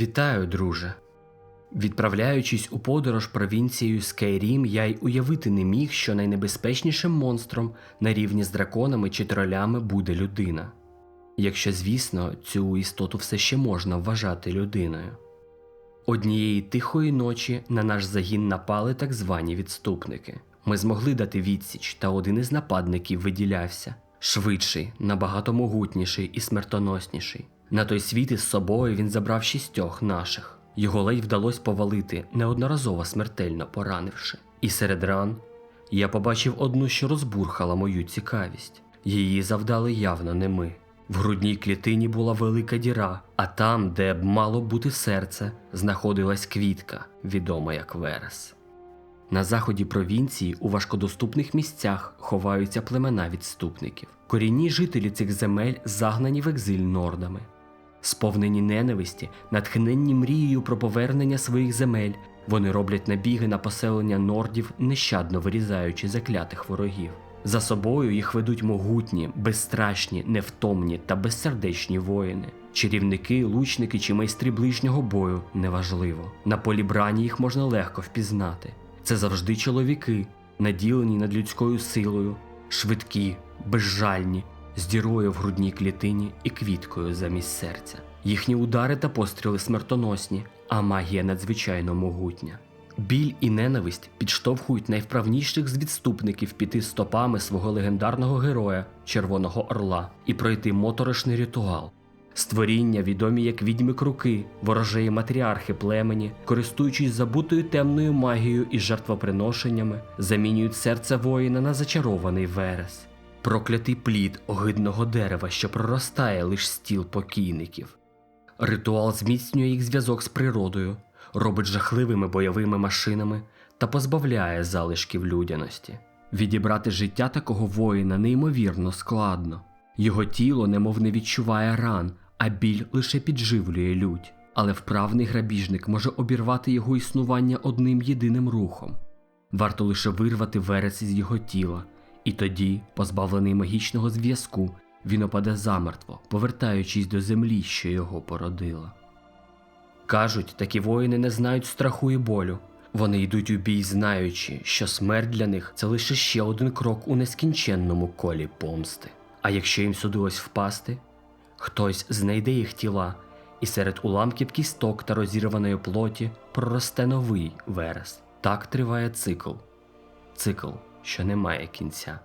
Вітаю, друже. Відправляючись у подорож провінцією Скайрім, я й уявити не міг, що найнебезпечнішим монстром на рівні з драконами чи тролями буде людина. Якщо, звісно, цю істоту все ще можна вважати людиною. Однієї тихої ночі на наш загін напали так звані відступники. Ми змогли дати відсіч, та один із нападників виділявся швидший, набагато могутніший і смертоносніший. На той світ із собою він забрав шістьох наших. Його ледь вдалося повалити, неодноразово смертельно поранивши. І серед ран я побачив одну, що розбурхала мою цікавість. Її завдали явно не ми. В грудній клітині була велика діра, а там, де б мало бути серце, знаходилась квітка, відома як Верес. На заході провінції у важкодоступних місцях ховаються племена відступників. Корінні жителі цих земель загнані в екзиль нордами. Сповнені ненависті, натхненні мрією про повернення своїх земель, вони роблять набіги на поселення нордів, нещадно вирізаючи заклятих ворогів. За собою їх ведуть могутні, безстрашні, невтомні та безсердечні воїни. Чарівники, лучники чи майстри ближнього бою неважливо. На полі брані їх можна легко впізнати. Це завжди чоловіки, наділені над людською силою, швидкі, безжальні, з дірою в грудній клітині і квіткою замість серця. Їхні удари та постріли смертоносні, а магія надзвичайно могутня. Біль і ненависть підштовхують найвправніших з відступників піти стопами свого легендарного героя Червоного Орла і пройти моторошний ритуал. Створіння, відомі як відьми круки, ворожеї матріархи племені, користуючись забутою темною магією і жертвоприношеннями, замінюють серце воїна на зачарований верес, проклятий плід огидного дерева, що проростає лиш стіл покійників. Ритуал зміцнює їх зв'язок з природою, робить жахливими бойовими машинами та позбавляє залишків людяності. Відібрати життя такого воїна неймовірно складно. Його тіло немов не відчуває ран, а біль лише підживлює лють. Але вправний грабіжник може обірвати його існування одним єдиним рухом. Варто лише вирвати верес із його тіла, і тоді, позбавлений магічного зв'язку, він опаде замертво, повертаючись до землі, що його породила. Кажуть, такі воїни не знають страху і болю. Вони йдуть у бій, знаючи, що смерть для них це лише ще один крок у нескінченному колі помсти. А якщо їм судилось впасти, хтось знайде їх тіла, і серед уламків кісток та розірваної плоті проросте новий верес. Так триває цикл. Цикл, що не має кінця.